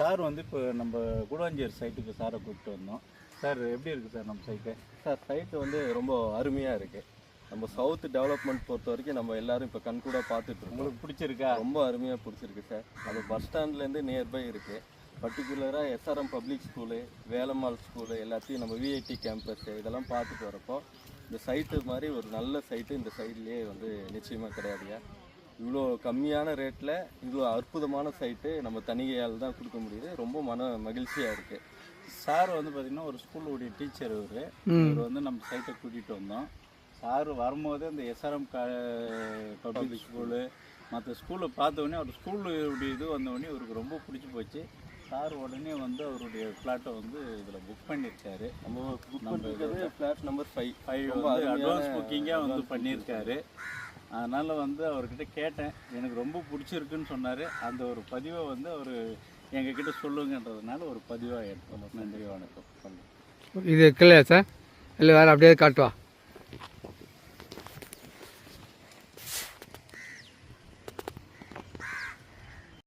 Sir வந்து இப்போ நம்ம கூடாஞ்சேரி சைட்டுக்கு சாரை கூப்பிட்டு வந்தோம். சார் எப்படி இருக்குது சார் நம்ம சைட்டு? சார் சைட்டு வந்து ரொம்ப அருமையாக இருக்குது நம்ம சவுத் டெவலப்மெண்ட் பொறுத்த வரைக்கும் நம்ம எல்லாரும் இப்போ கண்கூட பார்த்துட்டு இருக்கோம். உங்களுக்கு பிடிச்சிருக்கா? ரொம்ப அருமையாக பிடிச்சிருக்கு சார். அது பஸ் ஸ்டாண்ட்லேருந்து நியர்பை இருக்குது பர்டிகுலராக SRM public school Velammal school எல்லாத்தையும் நம்ம விஐடி கேம்பஸ் இதெல்லாம் பார்த்துட்டு வரப்போ இந்த சைட்டு மாதிரி ஒரு நல்ல சைட்டு இந்த சைட்லேயே வந்து நிச்சயமாக கிடையாதுங்க இவ்வளோ கம்மியான ரேட்டில் இவ்வளோ அற்புதமான சைட்டு நம்ம தனிகையால் தான் கொடுக்க முடியுது. ரொம்ப மன மகிழ்ச்சியாக இருக்குது சார் வந்து பார்த்தீங்கன்னா ஒரு ஸ்கூலுடைய டீச்சர் இவர். இவர் வந்து நம்ம சைட்டை கூட்டிகிட்டு வந்தோம். சார் வரும்போது அந்த எஸ்ஆர்எம் க பப்ளிக் ஸ்கூலு மற்ற ஸ்கூலை பார்த்த உடனே அவர் ஸ்கூலுடைய இது வந்த உடனே இவருக்கு ரொம்ப பிடிச்சி போச்சு. சார் உடனே வந்து அவருடைய ஃப்ளாட்டை வந்து இதில் புக் பண்ணியிருக்காரு நம்ம புக் பண்ணிருக்கிறது ஃப்ளாட் நம்பர் ஃபைவ் ஃபைவ் ரொம்ப வந்து அட்வான்ஸ் புக்கிங்காக வந்து பண்ணியிருக்காரு அதனால் வந்து அவர்கிட்ட கேட்டேன். எனக்கு ரொம்ப பிடிச்சிருக்குன்னு சொன்னார். அந்த ஒரு பதிவை வந்து அவர் எங்ககிட்ட சொல்லுங்கன்றதுனால ஒரு பதிவாக எடுத்துக்கணும் நன்றி வணக்கம். இது கிளியா சார் இல்லை வேறு அப்படியே காட்டுவா